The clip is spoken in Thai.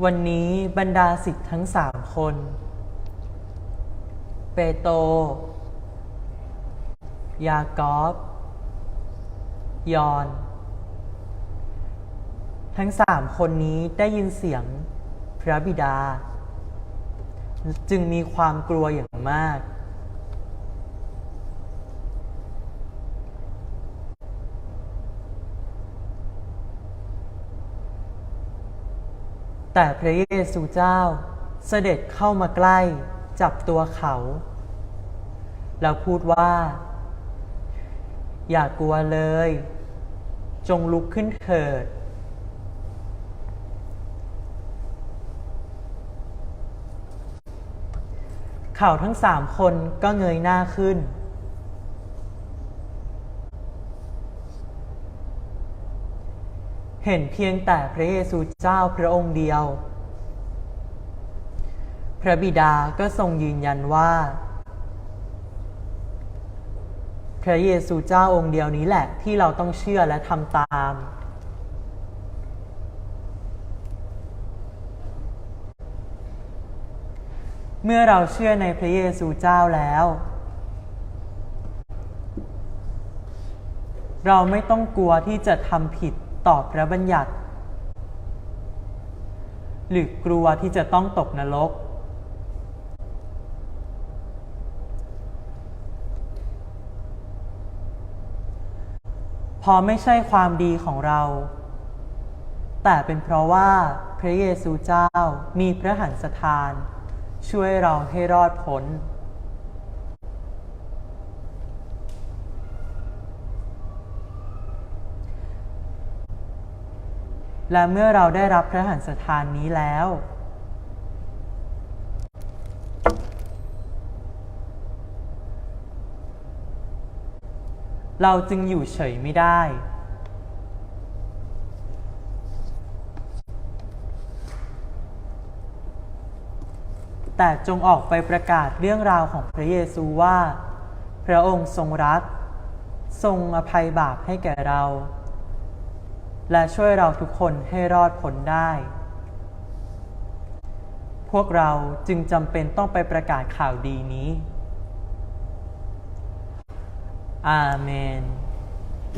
วันนี้บรรดาสิทธิ์ทั้งสามคน เปโตรยากอบยอน ทั้งสามคนนี้ได้ยินเสียงพระบิดา จึงมีความกลัวอย่างมาก แต่พระเยซูเจ้าเสด็จเข้ามาใกล้จับตัวเขา แล้วพูดว่า อย่ากลัวเลย จงลุกขึ้นเถิด เขาทั้งสามคนก็เงยหน้าขึ้น เห็นเพียงแต่พระเยซูเจ้าพระองค์เดียว พระบิดาก็ทรงยืนยันว่า พระเยซูเจ้าองค์เดียวนี้แหละที่เราต้องเชื่อและทำตาม เมื่อเราเชื่อในพระเยซูเจ้าแล้วเราไม่ต้องกลัวที่จะทำผิด ต่อพระบัญญัติ หรือกลัวที่จะต้องตกนรกพราะไม่ใช่ความดีของเรา แต่เป็นเพราะว่าพระเยซูเจ้ามีพระหันสถาน ช่วยเราให้รอดพ้น และเมื่อเราได้รับพระหันสถานนี้แล้ว เราจึงอยู่เฉยไม่ได้ แต่จงออกไปประกาศเรื่องราวของพระเยซูว่า พระองค์ทรงรัก ทรงอภัยบาปให้แก่เรา และช่วยเราทุกคนให้รอดพ้นได้ พวกเราจึงจำเป็นต้องไปประกาศข่าวดีนี้ อาเมน